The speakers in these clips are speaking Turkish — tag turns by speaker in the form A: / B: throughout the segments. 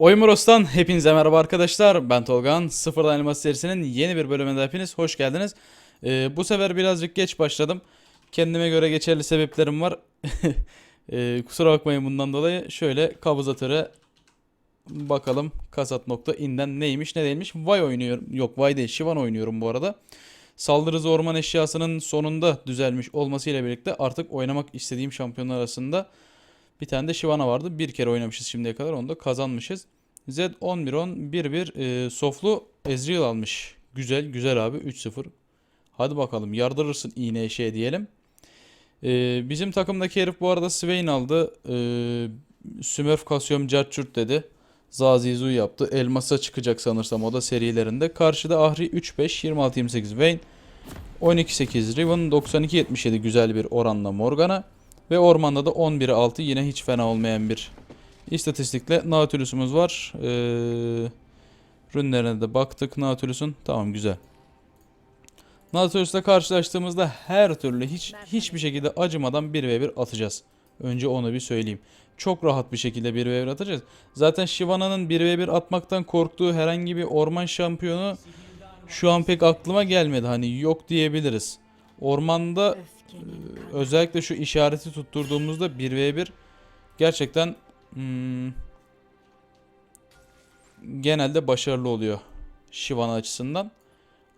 A: Oymuros'tan hepinize merhaba arkadaşlar. Ben Tolgan. Sıfırdan Elmas serisinin yeni bir bölümünde hepiniz hoş geldiniz. Ee, bu sefer birazcık geç başladım. Kendime göre geçerli sebeplerim var. Ee, kusura bakmayın bundan dolayı. Şöyle kabuzatöre bakalım kasat.in'den neymiş ne değilmiş. Vay oynuyorum. Yok Vay değil Shivan oynuyorum bu arada. Saldırı orman eşyasının sonunda düzelmiş olmasıyla birlikte artık oynamak istediğim şampiyonlar arasında bir tane de Shyvana vardı. Bir kere oynamışız şimdiye kadar. Onu da kazanmışız. Z 11-10 1-1 e, Soflu Ezreal almış. Güzel güzel abi 3-0. Hadi bakalım yardırırsın iğne şey diyelim. E, bizim takımdaki herif bu arada Swain aldı. E, Smurf Kasyom Carchurt dedi. Zazizu yaptı. Elmas'a çıkacak sanırsam o da serilerinde. Karşıda Ahri 3-5 26-28 Vayne. 12-8 Riven 92-77 güzel bir oranla Morgana. Ve ormanda da 11'e 6 yine hiç fena olmayan bir istatistikle Nautilus'umuz var. Ee, rünlerine de baktık Nautilus'un. Tamam güzel. Nautilus'la karşılaştığımızda her türlü hiç hiçbir şekilde acımadan 1v1 atacağız. Önce onu bir söyleyeyim. Çok rahat bir şekilde 1v1 atacağız. Zaten Shyvana'nın 1v1 atmaktan korktuğu herhangi bir orman şampiyonu şu an pek aklıma gelmedi. Hani yok diyebiliriz. Ormanda özellikle şu işareti tutturduğumuzda 1v1 gerçekten hmm, genelde başarılı oluyor Shyvana açısından.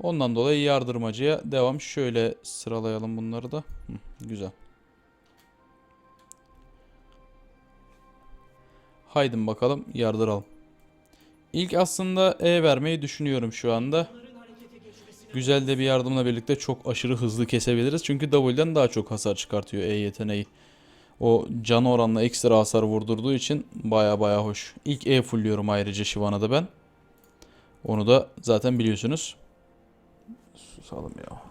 A: Ondan dolayı yardırmacıya devam. Şöyle sıralayalım bunları da. Hı, güzel. Haydin bakalım yardıralım. İlk aslında E vermeyi düşünüyorum şu anda. Güzel de bir yardımla birlikte çok aşırı hızlı kesebiliriz. Çünkü W'den daha çok hasar çıkartıyor E yeteneği. O can oranla ekstra hasar vurdurduğu için baya baya hoş. İlk E fullliyorum ayrıca Shyvana'da ben. Onu da zaten biliyorsunuz. Susalım ya.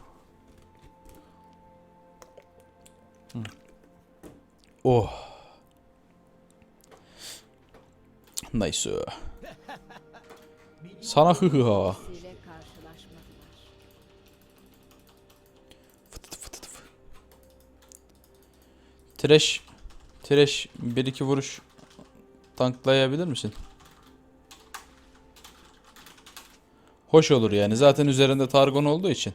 A: Oh. Nice. Sana hı hı ha. Trash. Trash bir iki vuruş tanklayabilir misin? Hoş olur yani. Zaten üzerinde Targon olduğu için.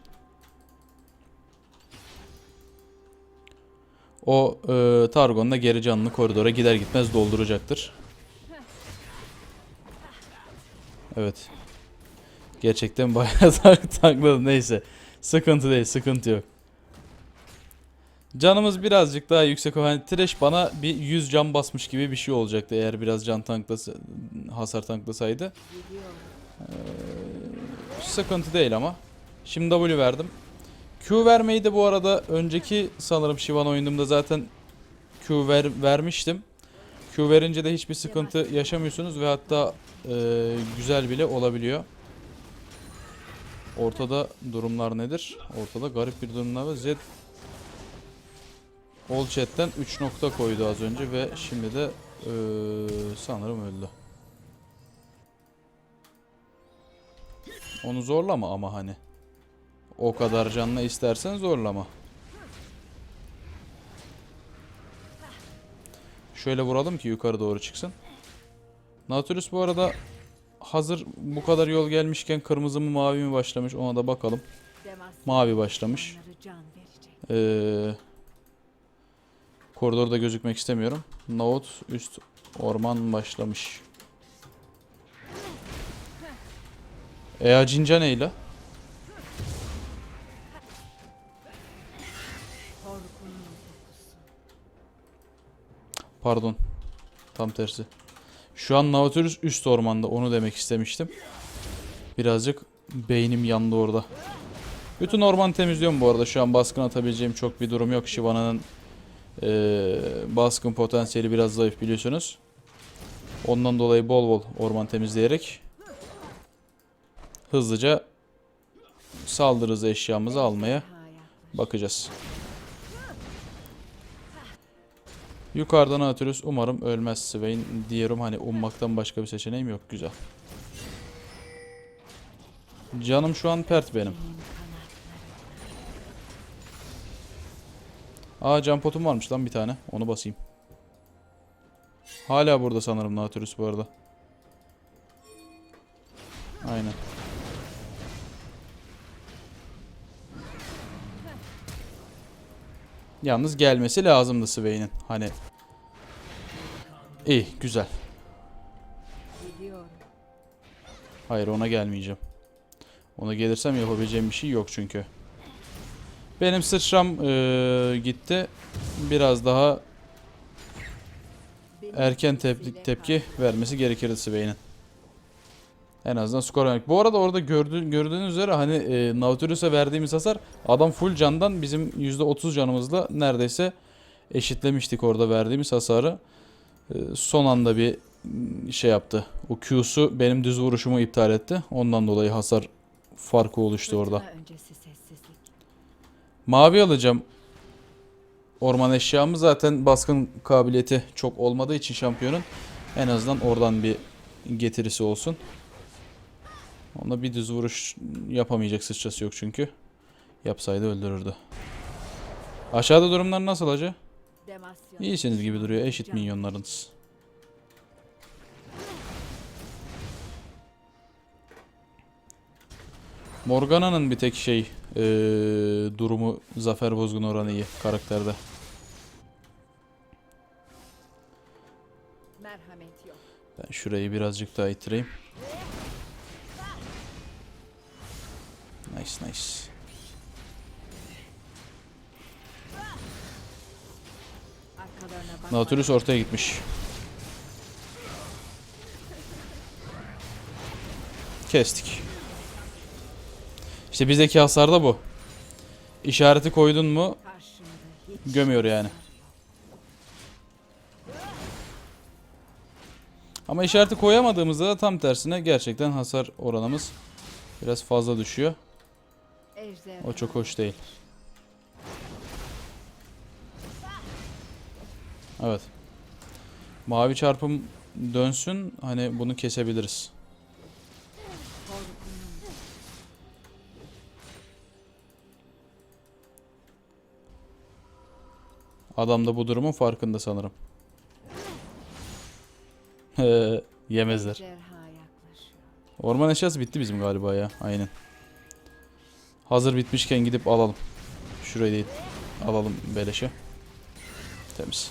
A: O e, Targon'la geri canlı koridora gider gitmez dolduracaktır. Evet. Gerçekten bayağı tank tankladı. Neyse. Sıkıntı değil. Sıkıntı yok. Canımız birazcık daha yüksek. Hani Thresh bana bir 100 can basmış gibi bir şey olacaktı eğer biraz can tanklasa, hasar tanklasaydı. Sıkıntı değil ama. Şimdi W verdim. Q vermeyi de bu arada önceki sanırım Shivan oyunumda zaten Q ver, vermiştim. Q verince de hiçbir sıkıntı yaşamıyorsunuz ve hatta e, güzel bile olabiliyor. Ortada durumlar nedir? Ortada garip bir durumlar var. Z All chat'ten 3 nokta koydu az önce ve şimdi de eee, sanırım öldü. Onu zorlama ama hani. O kadar canlı istersen zorlama. Şöyle vuralım ki yukarı doğru çıksın. Nautilus bu arada hazır bu kadar yol gelmişken kırmızı mı mavi mi başlamış ona da bakalım. Mavi başlamış. Ee, koridorda gözükmek istemiyorum. Note üst orman başlamış. Ea Cinca neyle? Pardon. Tam tersi. Şu an Nautilus üst ormanda onu demek istemiştim. Birazcık beynim yandı orada. Bütün orman temizliyorum bu arada. Şu an baskın atabileceğim çok bir durum yok. Shyvana'nın eee, baskın potansiyeli biraz zayıf biliyorsunuz. Ondan dolayı bol bol orman temizleyerek hızlıca saldırı hızı eşyamızı almaya bakacağız. Yukarıdan atıyoruz. Umarım ölmez Swain diyorum. Hani ummaktan başka bir seçeneğim yok. Güzel. Canım şu an pert benim. Aa can potum varmış lan bir tane. Onu basayım. Hala burada sanırım Nautilus bu arada. Aynen. Yalnız gelmesi lazımdı Swain'in. Hani İyi, güzel. Hayır ona gelmeyeceğim. Ona gelirsem yapabileceğim bir şey yok çünkü. Benim sıçram eee, gitti. Biraz daha erken tep- tepki vermesi gerekirdi Swain'in. En azından skor vermek. Bu arada orada gördüğün, gördüğünüz üzere hani e, Nautilus'a verdiğimiz hasar adam full candan bizim %30 canımızla neredeyse eşitlemiştik orada verdiğimiz hasarı. E, son anda bir şey yaptı. O Q'su benim düz vuruşumu iptal etti. Ondan dolayı hasar farkı oluştu orada.
B: Öncesi sessizlik.
A: Mavi alacağım. Orman eşyamı zaten baskın kabiliyeti çok olmadığı için şampiyonun en azından oradan bir getirisi olsun. Onda bir düz vuruş yapamayacak sıçrası yok çünkü. Yapsaydı öldürürdü. Aşağıda durumlar nasıl acı? İyisiniz gibi duruyor eşit minyonlarınız. Morgana'nın bir tek şey eee, durumu zafer bozgun oranı iyi karakterde. Ben şurayı birazcık daha ittireyim. Nice nice. Nautilus ortaya gitmiş. Kestik. İşte bizdeki hasar da bu. İşareti koydun mu gömüyor yani. Ama işareti koyamadığımızda da tam tersine gerçekten hasar oranımız biraz fazla düşüyor. O çok hoş değil. Evet. Mavi çarpım dönsün. Hani bunu kesebiliriz. Adam da bu durumun farkında sanırım. Yemezler. Orman eşyası bitti bizim galiba ya. Aynen. Hazır bitmişken gidip alalım. Şurayı değil. Alalım beleşe. Temiz.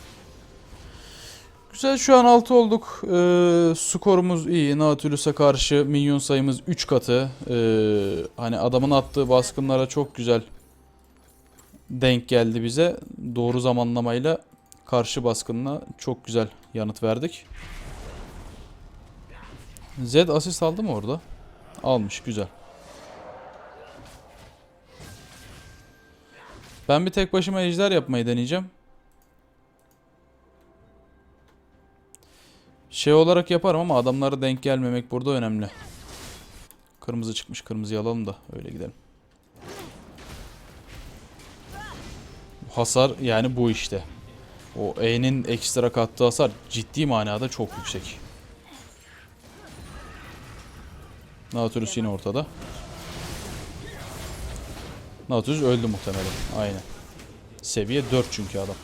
A: Güzel şu an 6 olduk. Ee, skorumuz iyi. Nautilus'a karşı minyon sayımız 3 katı. Ee, hani adamın attığı baskınlara çok güzel denk geldi bize. Doğru zamanlamayla karşı baskınına çok güzel yanıt verdik. Zed asist aldı mı orada? Almış güzel. Ben bir tek başıma ejder yapmayı deneyeceğim. Şey olarak yaparım ama adamlara denk gelmemek burada önemli. Kırmızı çıkmış. Kırmızıyı alalım da öyle gidelim. Hasar yani bu işte. O E'nin ekstra kattığı hasar ciddi manada çok yüksek. Nautilus yine ortada. Nautilus öldü muhtemelen. Aynen. Seviye 4 çünkü adam.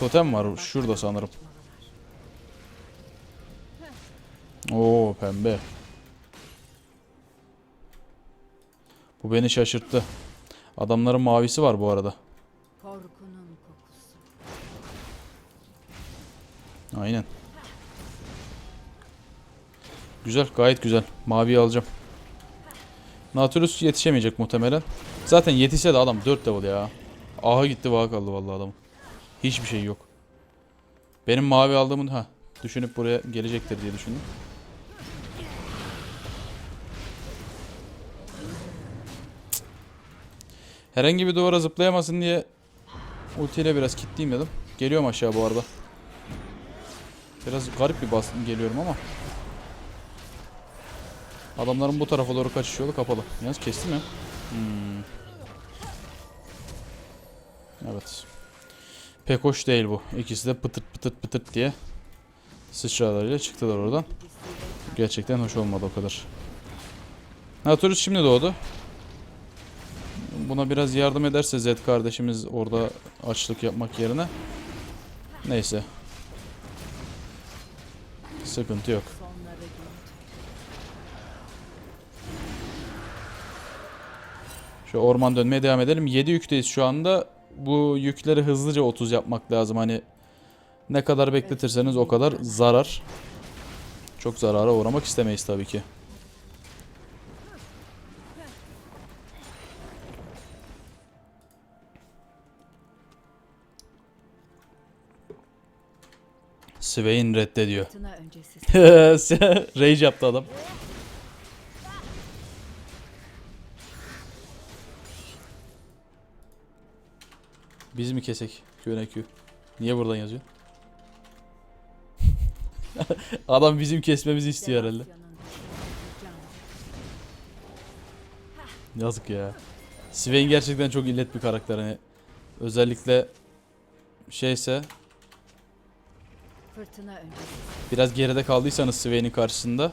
A: Totem var şurada sanırım. Oo pembe. Bu beni şaşırttı. Adamların mavisi var bu arada.
B: Korkunun kokusu.
A: Aynen. Güzel, gayet güzel. Maviyi alacağım. Nautilus yetişemeyecek muhtemelen. Zaten yetişse de adam 4 level ya. Aha gitti vaha kaldı vallahi adam. Hiçbir şey yok. Benim mavi aldığımın ha düşünüp buraya gelecektir diye düşündüm. Herhangi bir duvara zıplayamasın diye ultiyle biraz kilitleyeyim dedim. Geliyorum aşağı bu arada. Biraz garip bir bastım geliyorum ama. Adamların bu tarafa doğru kaçış yolu kapalı. Yalnız kestim ya. Hmm. Evet. Pek hoş değil bu. İkisi de pıtırt pıtırt pıtırt diye sıçralarıyla çıktılar oradan. Gerçekten hoş olmadı o kadar. Nautilus şimdi doğdu. Buna biraz yardım ederse Zed kardeşimiz orada açlık yapmak yerine. Neyse. Sıkıntı yok. Şu orman dönmeye devam edelim. 7 yükteyiz şu anda. Bu yükleri hızlıca 30 yapmak lazım. Hani ne kadar bekletirseniz o kadar zarar. Çok zarara uğramak istemeyiz tabii ki. Swain reddediyor. Rage yaptı adam. Biz mi kesek? QNQ. Niye buradan yazıyor? adam bizim kesmemizi istiyor herhalde. Yazık ya. Swain gerçekten çok illet bir karakter. Hani özellikle şeyse. Biraz geride kaldıysanız Swain'in karşısında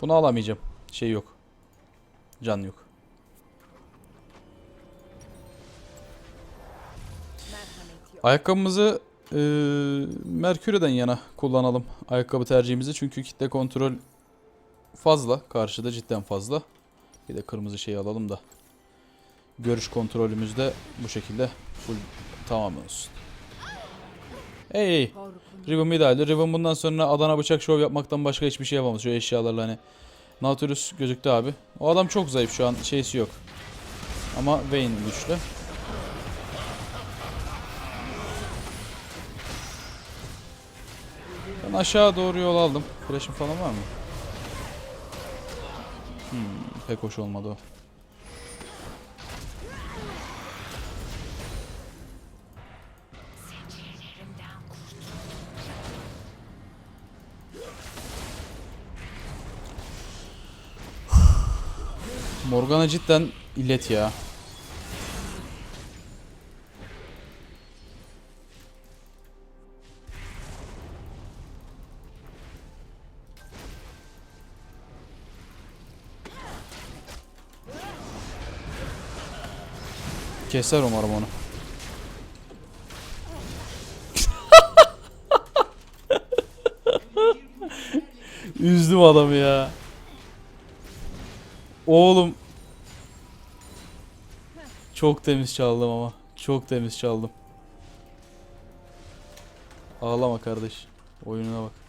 A: bunu alamayacağım. Şey yok. Can yok. Ayakkabımızı eee Merkür'den yana kullanalım. Ayakkabı tercihimizi çünkü kitle kontrol fazla. Karşıda cidden fazla. Bir de kırmızı şeyi alalım da. Görüş kontrolümüz de bu şekilde full tamam olsun. Hey, Riven idealdi. Riven bundan sonra Adana bıçak şov yapmaktan başka hiçbir şey yapamaz. Şu eşyalarla hani. Nautilus gözüktü abi. O adam çok zayıf şu an. Şeysi yok. Ama Vayne güçlü. Aşağı doğru yol aldım. Flash'ım falan var mı? Hmm, pek hoş olmadı o. Morgana cidden illet ya. Keser umarım onu. Üzdüm adamı ya. Oğlum. Çok temiz çaldım ama. Çok temiz çaldım. Ağlama kardeş. Oyununa bak.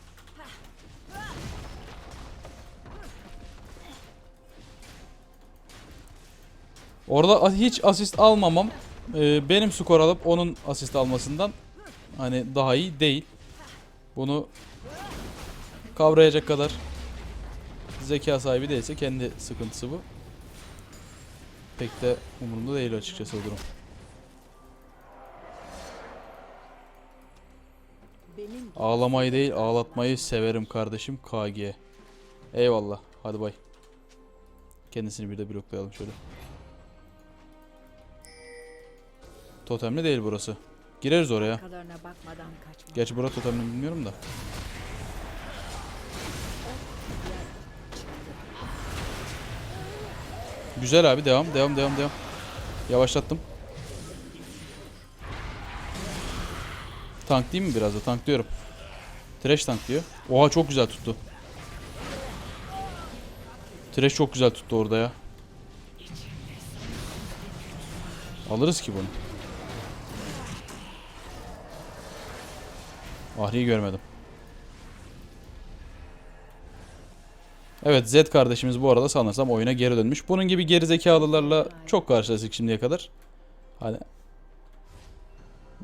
A: Orada hiç asist almamam e, benim skor alıp onun asist almasından hani daha iyi değil. Bunu kavrayacak kadar zeka sahibi değilse kendi sıkıntısı bu. Pek de umurumda değil açıkçası o durum. Ağlamayı değil ağlatmayı severim kardeşim KG. Eyvallah. Hadi bay. Kendisini bir de bloklayalım şöyle. Totemli değil burası. Gireriz oraya.
B: kalarına bakmadan kaçma.
A: Gerçi bura totemli mi bilmiyorum da. Güzel abi devam devam devam devam. Yavaşlattım. Tank değil mi biraz da? Tanklıyorum. Trash tanklıyor. Oha çok güzel tuttu. Trash çok güzel tuttu orada ya. Alırız ki bunu. Ahri'yi görmedim. Evet Zed kardeşimiz bu arada sanırsam oyuna geri dönmüş. Bunun gibi geri zekalılarla çok karşılaştık şimdiye kadar. Hani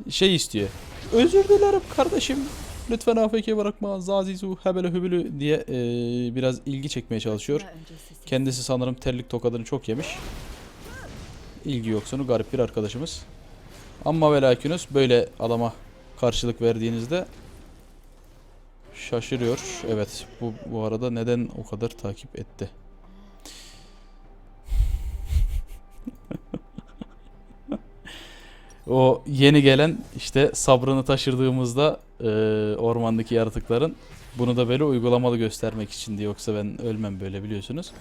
A: şey istiyor. Özür dilerim kardeşim. Lütfen AFK bırakma. Zazizu hebele hübülü diye eee, biraz ilgi çekmeye çalışıyor. Kendisi sanırım terlik tokadını çok yemiş. İlgi yoksunu garip bir arkadaşımız. Ama ve lakinus böyle adama karşılık verdiğinizde şaşırıyor. Evet bu, bu arada neden o kadar takip etti? o yeni gelen işte sabrını taşırdığımızda e, ormandaki yaratıkların. Bunu da böyle uygulamalı göstermek içindi. Yoksa ben ölmem böyle biliyorsunuz.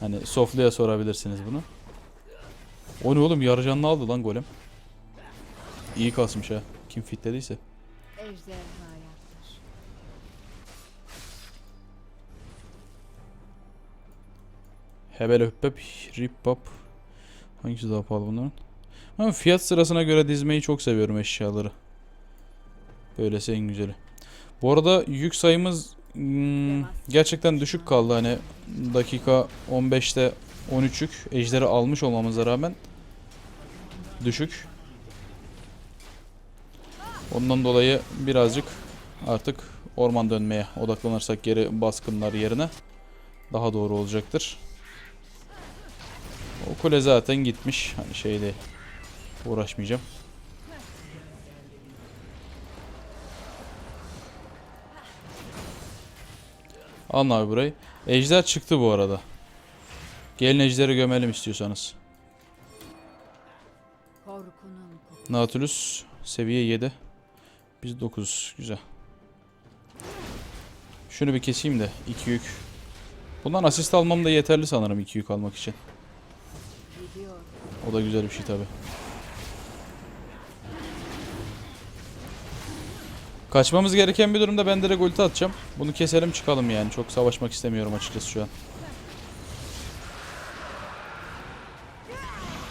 A: Hani Soflu'ya sorabilirsiniz bunu. O ne oğlum yarı canlı aldı lan golem. İyi kasmış ha. Kim fitlediyse.
B: Ejderha
A: Hebel höppep, rippap. Hangisi daha pahalı bunların? Ama fiyat sırasına göre dizmeyi çok seviyorum eşyaları. Böylesi en güzeli. Bu arada yük sayımız hmm, gerçekten düşük kaldı. Hani dakika 15'te 13 yük. Ejderi almış olmamıza rağmen düşük. Ondan dolayı birazcık artık orman dönmeye odaklanırsak geri baskınlar yerine daha doğru olacaktır. O kule zaten gitmiş. Hani şey değil. Uğraşmayacağım. Alın abi burayı. Ejder çıktı bu arada. Gelin ejderi gömelim istiyorsanız. Nautilus seviye 7. Biz 9. Güzel. Şunu bir keseyim de 2 yük. Bundan asist almam da yeterli sanırım 2 yük almak için. O da güzel bir şey tabi. Kaçmamız gereken bir durumda ben direkt ulti atacağım. Bunu keselim çıkalım yani. Çok savaşmak istemiyorum açıkçası şu an.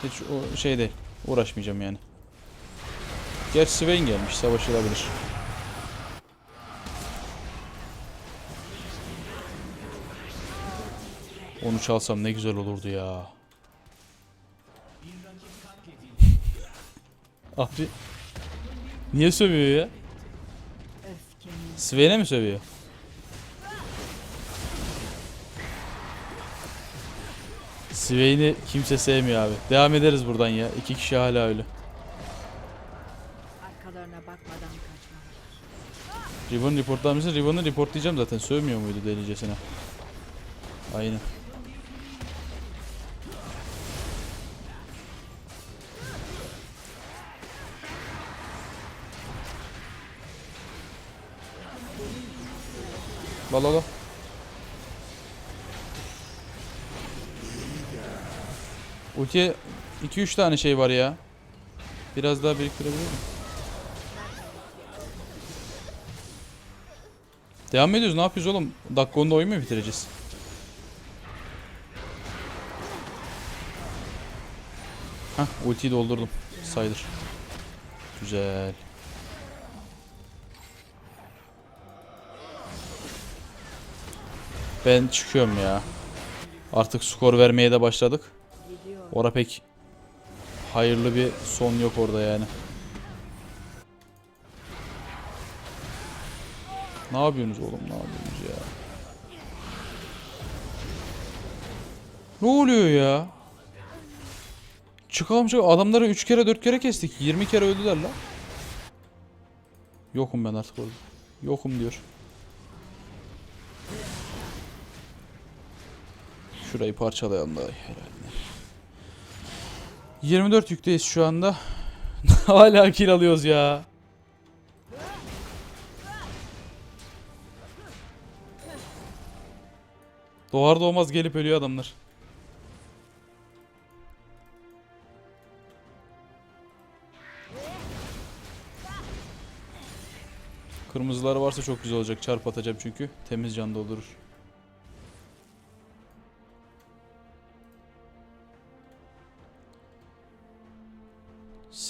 A: Hiç o şey değil. Uğraşmayacağım yani. Gerçi Swain gelmiş. Savaşılabilir. Onu çalsam ne güzel olurdu ya. Abi. Niye sövüyor ya? Sven'e mi sövüyor? Swain'i kimse sevmiyor abi. Devam ederiz buradan ya. İki kişi hala öyle.
B: arkalarına bakmadan kaçmalı.
A: Ribbon reportlar mısın? Ribbon'u reportlayacağım zaten. Sövmüyor muydu delicesine? Aynen. Balala. Ultiye 2-3 tane şey var ya. Biraz daha biriktirebilir miyim? Devam ediyoruz. Ne yapıyoruz oğlum? Dakika 10'da oyun mu bitireceğiz? Hah ultiyi doldurdum. Sayılır. Güzel. Ben çıkıyorum ya. Artık skor vermeye de başladık. Ora pek hayırlı bir son yok orada yani. Ne yapıyorsunuz oğlum? Ne yapıyorsunuz ya? Ne oluyor ya? Çıkalım çıkalım. Adamları 3 kere 4 kere kestik. 20 kere öldüler lan. Yokum ben artık orada. Yokum diyor. Şurayı parçalayalım da herhalde. 24 yükteyiz şu anda. Hala kill alıyoruz ya. Doğar doğmaz gelip ölüyor adamlar. Kırmızıları varsa çok güzel olacak. Çarp atacağım çünkü. Temiz can doldurur.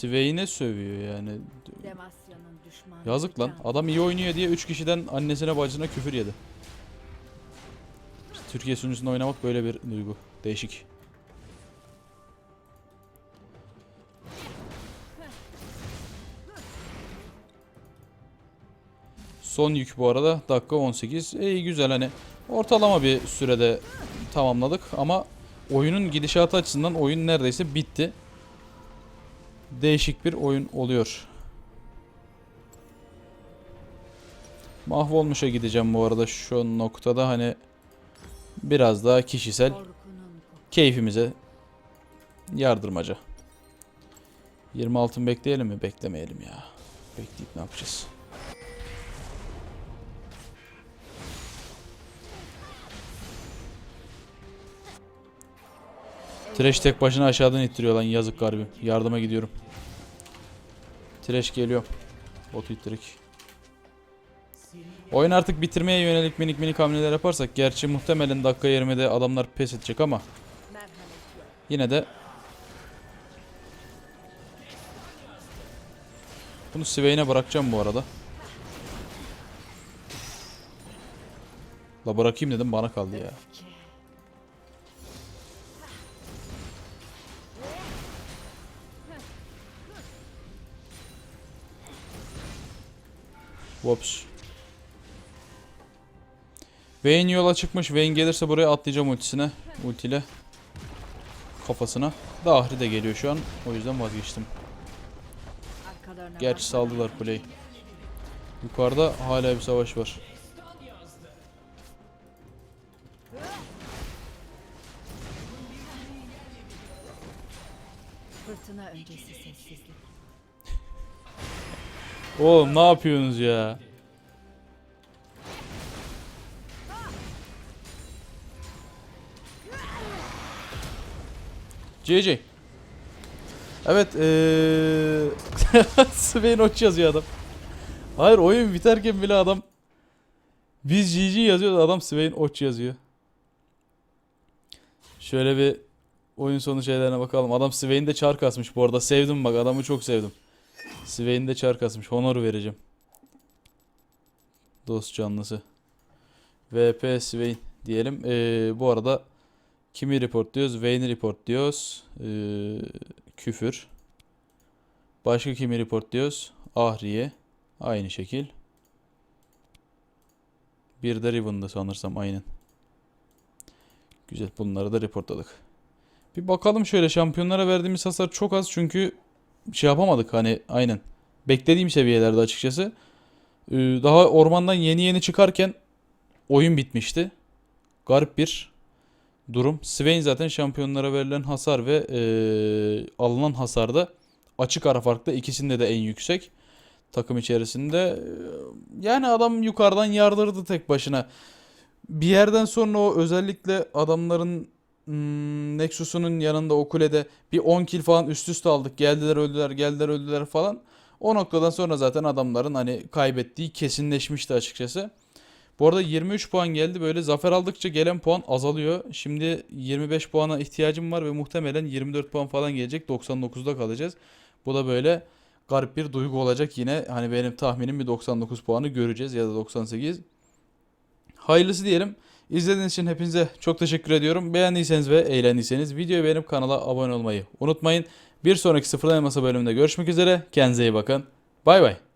A: Swain'e sövüyor yani. Yazık lan. Adam iyi oynuyor diye 3 kişiden annesine bacısına küfür yedi. İşte Türkiye sunucusunda oynamak böyle bir duygu. Değişik. Son yük bu arada. Dakika 18. İyi güzel hani. Ortalama bir sürede tamamladık ama oyunun gidişatı açısından oyun neredeyse bitti. Değişik bir oyun oluyor. Mahvolmuş'a gideceğim bu arada şu noktada hani biraz daha kişisel keyfimize yardırmaca. 20 altın bekleyelim mi? Beklemeyelim ya. Bekleyip ne yapacağız? Trash tek başına aşağıdan ittiriyor lan yazık garibim. Yardıma gidiyorum. Trash geliyor. Botu ittirik. Oyun artık bitirmeye yönelik minik minik hamleler yaparsak gerçi muhtemelen dakika 20'de adamlar pes edecek ama yine de bunu Swain'e bırakacağım bu arada. La bırakayım dedim bana kaldı ya. Whoops. Vayne yola çıkmış. Vayne gelirse buraya atlayacağım ultisine. Ultiyle. Kafasına. Dahri de geliyor şu an. O yüzden vazgeçtim. Gerçi saldılar kuleyi. Yukarıda hala bir savaş var.
B: Fırtına öncesi sessizlik.
A: Oğlum ne yapıyorsunuz ya? CC. Evet eee Swain Oç yazıyor adam. Hayır oyun biterken bile adam biz GG yazıyor adam Swain Oç yazıyor. Şöyle bir oyun sonu şeylerine bakalım. Adam Swain'de çar kasmış bu arada. Sevdim bak adamı çok sevdim. Swain'de çar kasmış. Honor vereceğim. Dost canlısı. VP Swain diyelim. Ee, bu arada kimi report diyoruz? Vayne'i report diyoruz. Ee, küfür. Başka kimi report diyoruz? Ahriye. Aynı şekil. Bir de Riven'da sanırsam aynen. Güzel bunları da reportladık. Bir bakalım şöyle şampiyonlara verdiğimiz hasar çok az çünkü şey yapamadık hani aynen. Beklediğim seviyelerde açıkçası. Ee, daha ormandan yeni yeni çıkarken oyun bitmişti. Garip bir durum. Swain zaten şampiyonlara verilen hasar ve ee, alınan hasarda açık ara farklı ikisinde de en yüksek takım içerisinde. Ee, Yani adam yukarıdan yardırdı tek başına. Bir yerden sonra o özellikle adamların hmm, Nexus'unun yanında o kulede bir 10 kill falan üst üste aldık. Geldiler öldüler, geldiler öldüler falan. O noktadan sonra zaten adamların hani kaybettiği kesinleşmişti açıkçası. Bu arada 23 puan geldi. Böyle zafer aldıkça gelen puan azalıyor. Şimdi 25 puana ihtiyacım var ve muhtemelen 24 puan falan gelecek. 99'da kalacağız. Bu da böyle garip bir duygu olacak yine. Hani benim tahminim bir 99 puanı göreceğiz ya da 98. Hayırlısı diyelim. İzlediğiniz için hepinize çok teşekkür ediyorum. Beğendiyseniz ve eğlendiyseniz videoyu beğenip kanala abone olmayı unutmayın. Bir sonraki sıfırdan masa bölümünde görüşmek üzere. Kendinize iyi bakın. Bay bay.